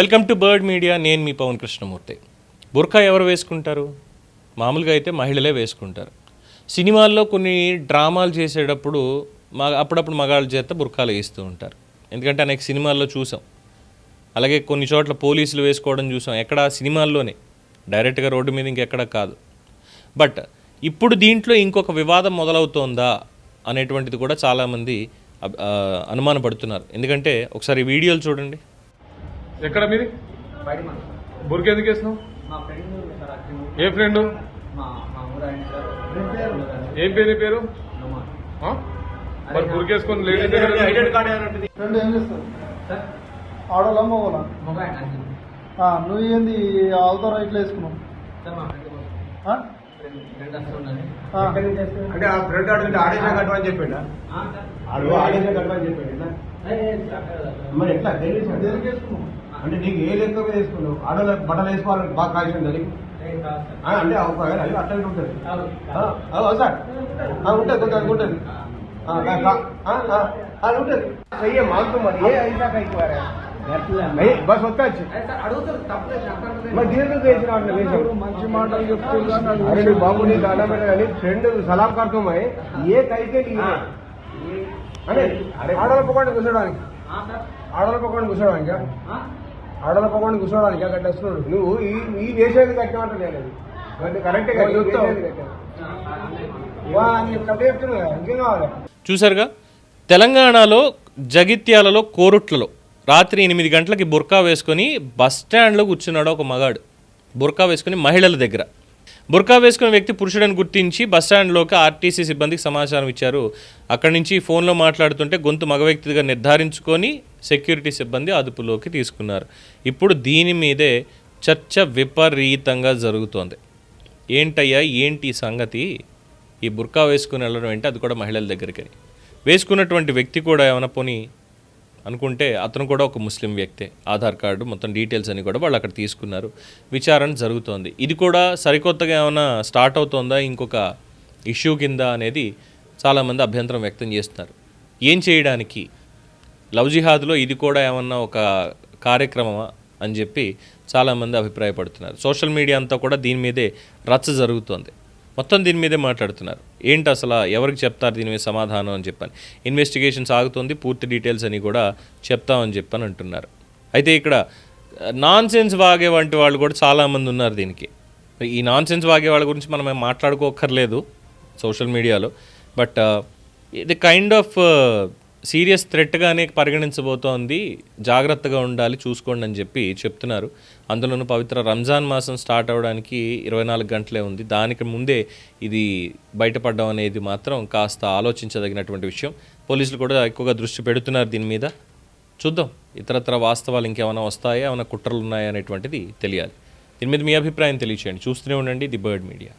Welcome to bird media. నేను మీ పవన్ కృష్ణమూర్తి. బుర్ఖా ఎవరు వేసుకుంటారు? మామూలుగా అయితే మహిళలే వేసుకుంటారు. సినిమాల్లో కొన్ని డ్రామాలు చేసేటప్పుడు మా అప్పుడప్పుడు మగాళ్ళ చేత బుర్ఖాలు వేస్తూ ఉంటారు. ఎందుకంటే అనేక సినిమాల్లో చూసాం. అలాగే కొన్ని చోట్ల పోలీసులు వేసుకోవడం చూసాం. ఎక్కడ సినిమాల్లోనే. డైరెక్ట్గా రోడ్డు మీద ఇంకెక్కడ కాదు. బట్ ఇప్పుడు దీంట్లో ఇంకొక వివాదం మొదలవుతోందా అనేటువంటిది కూడా చాలామంది అనుమానపడుతున్నారు. ఎందుకంటే ఒకసారి వీడియోలు చూడండి. ఎక్కడ మీది? బుర్క ఎందుకు వేసినావు? మా ఫ్రెండ్ సార్ అక్కడ ఏ ఫ్రెండ్? ఏం పేరు? పేరు? మరి బుర్కేసుకొని లేడీస్ దగ్గర ఫ్రెండ్ ఏం చేస్తారు సార్. ఆడోళ్ళ మగోళ్ళ మొబైల్ అంతే నువ్వు ఏంది అవతల ఇట్లా వేసుకున్నావు. అంటే ఆ ఫ్రెండ్ కట్టమని చెప్పిండా? ఆడు కట్టమని. మరి ఎట్లా? వేసుకున్నావు? అంటే నీకు ఏ లెక్క మీద వేసుకున్నావు? ఆడవాళ్ళ బట్టలు వేసుకోవాలని బాగా ఉందని. ఆ, అంటే ఒకవేళ అది అట్లా ఉంటుంది. సార్. ఉంటుంది కొంచెం ఉంటుంది. ఉంటుంది. అయ్యే మాకు మరి. ఏ బస్ వచ్చి. మరి వేసిన మంచి మాటలు చెప్తున్నా అరే బాబు నీ పెట్ట కానీ ఫ్రెండ్ సలాం కడుతున్నాయి ఏ కైతే అంటే ఆడల పొగండి కూర్చోడానికి. ఆ, సార్. ఆడల పొగండి కూర్చోడానికి. ఆ? ఆడల పొగండి కూర్చోడానికి అక్కడ వస్తున్నాడు. నువ్వు ఈ ఈ వేసేది కట్టమంటే నేను అది. కరెక్టే కదా చూసారుగా తెలంగాణలో జగిత్యాలలో కోరుట్లలో రాత్రి ఎనిమిది గంటలకి బుర్కా వేసుకొని బస్ స్టాండ్లో కూర్చున్నాడు ఒక మగాడు. బుర్కా వేసుకొని మహిళల దగ్గర. బుర్కా వేసుకున్న వ్యక్తి పురుషుడని గుర్తించి బస్ స్టాండ్లోకి ఆర్టీసీ సిబ్బందికి సమాచారం ఇచ్చారు. అక్కడి నుంచి ఫోన్లో మాట్లాడుతుంటే గొంతు మగ వ్యక్తిగా నిర్ధారించుకొని సెక్యూరిటీ సిబ్బంది అదుపులోకి తీసుకున్నారు. ఇప్పుడు దీని మీదే చర్చ విపరీతంగా జరుగుతోంది. ఏంటయ్యా ఏంటి ఈ సంగతి? ఈ బుర్కా వేసుకుని వెళ్ళడం ఏంటి? అది కూడా మహిళల దగ్గరికి వేసుకున్నటువంటి వ్యక్తి కూడా ఏమైనా పోనీ అనుకుంటే అతను కూడా ఒక ముస్లిం వ్యక్తే. ఆధార్ కార్డు మొత్తం డీటెయిల్స్ అని కూడా వాళ్ళు అక్కడ తీసుకున్నారు. విచారణ జరుగుతోంది. ఇది కూడా సరికొత్తగా ఏమైనా స్టార్ట్ అవుతోందా? ఇంకొక ఇష్యూ కింద అనేది చాలామంది అభ్యంతరం వ్యక్తం చేస్తున్నారు. ఏం చేయడానికి? లవ్ జిహాద్లో ఇది కూడా ఏమన్నా ఒక కార్యక్రమమా అని చెప్పి చాలామంది అభిప్రాయపడుతున్నారు. సోషల్ మీడియా అంతా కూడా దీని మీదే రచ్చ జరుగుతోంది. మొత్తం దీని మీదే మాట్లాడుతున్నారు. ఏంటి అసలు ఎవరికి చెప్తారు దీని మీద సమాధానం అని చెప్పని. ఇన్వెస్టిగేషన్ సాగుతుంది పూర్తి డీటెయిల్స్ అని కూడా చెప్తామని చెప్పని అంటున్నారు. అయితే ఇక్కడ నాన్ సెన్స్ వాగే వంటి వాళ్ళు కూడా చాలామంది ఉన్నారు దీనికి. ఈ నాన్ సెన్స్ వాగే వాళ్ళ గురించి మనం మాట్లాడుకోకర్లేదు సోషల్ మీడియాలో. బట్ ఇది కైండ్ ఆఫ్ సీరియస్ థ్రెట్గానే పరిగణించబోతోంది. జాగ్రత్తగా ఉండాలి చూసుకోండి అని చెప్పి చెప్తున్నారు. అందులోనూ పవిత్ర రంజాన్ మాసం స్టార్ట్ అవ్వడానికి ఇరవై నాలుగు గంటలే ఉంది. దానికి ముందే ఇది బయటపడడం అనేది మాత్రం కాస్త ఆలోచించదగినటువంటి విషయం. పోలీసులు కూడా ఎక్కువగా దృష్టి పెడుతున్నారు దీని మీద. చూద్దాం. ఇతరత్ర వాస్తవాలు ఇంకేమైనా వస్తాయా? ఏమైనా కుట్రలు ఉన్నాయా? అనేటువంటిది తెలియాలి. దీని మీద మీ అభిప్రాయం తెలియచేయండి. చూస్తూనే ఉండండి ది బర్డ్ మీడియా.